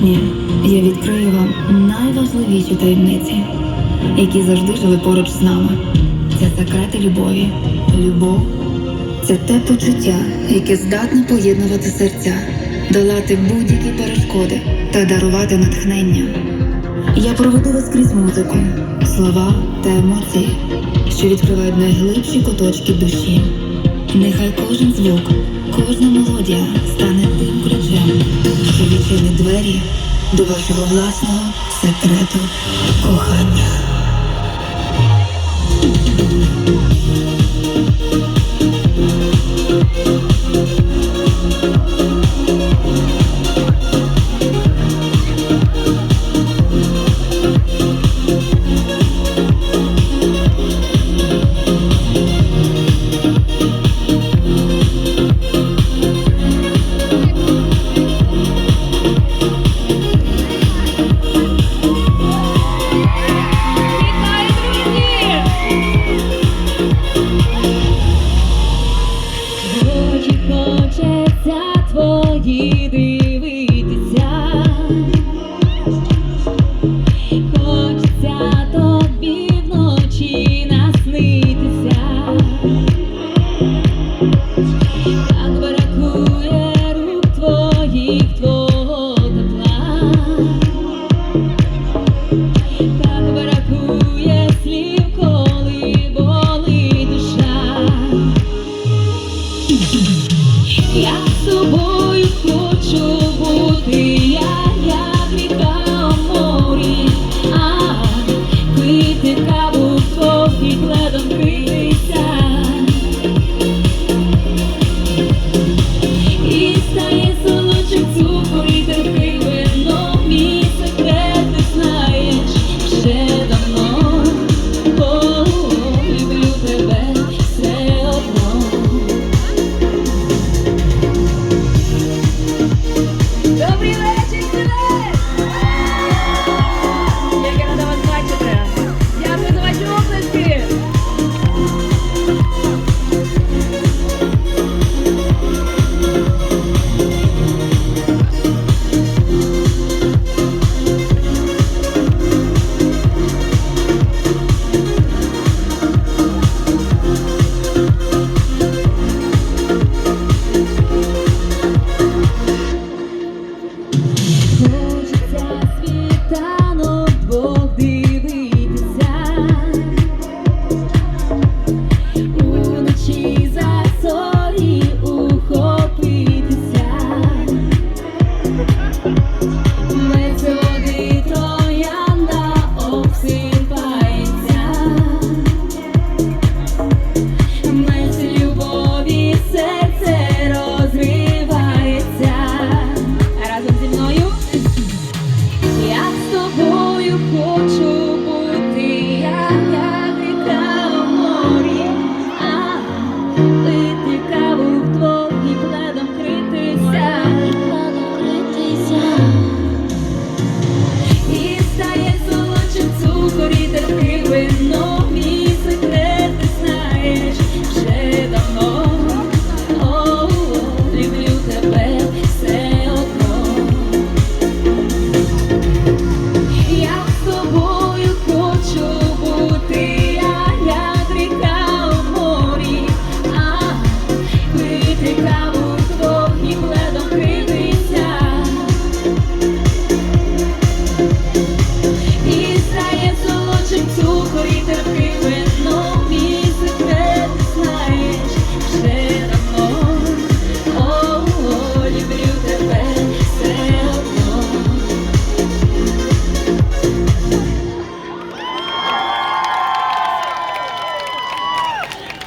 сьогодні я відкрию вам найважливіші таємниці, які завжди жили поруч з нами. Це секрети любові. Любов це те почуття, яке здатне поєднувати серця, долати будь-які перешкоди та дарувати натхнення. Я проведу вас крізь музику, слова та емоції, що відкривають найглибші куточки душі. Нехай кожен звук, кожна мелодія сили двері до вашого власного секрету кохання.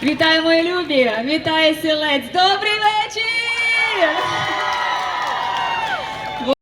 Вітаю, мої любі! Вітаю сілець! Добрий вечір!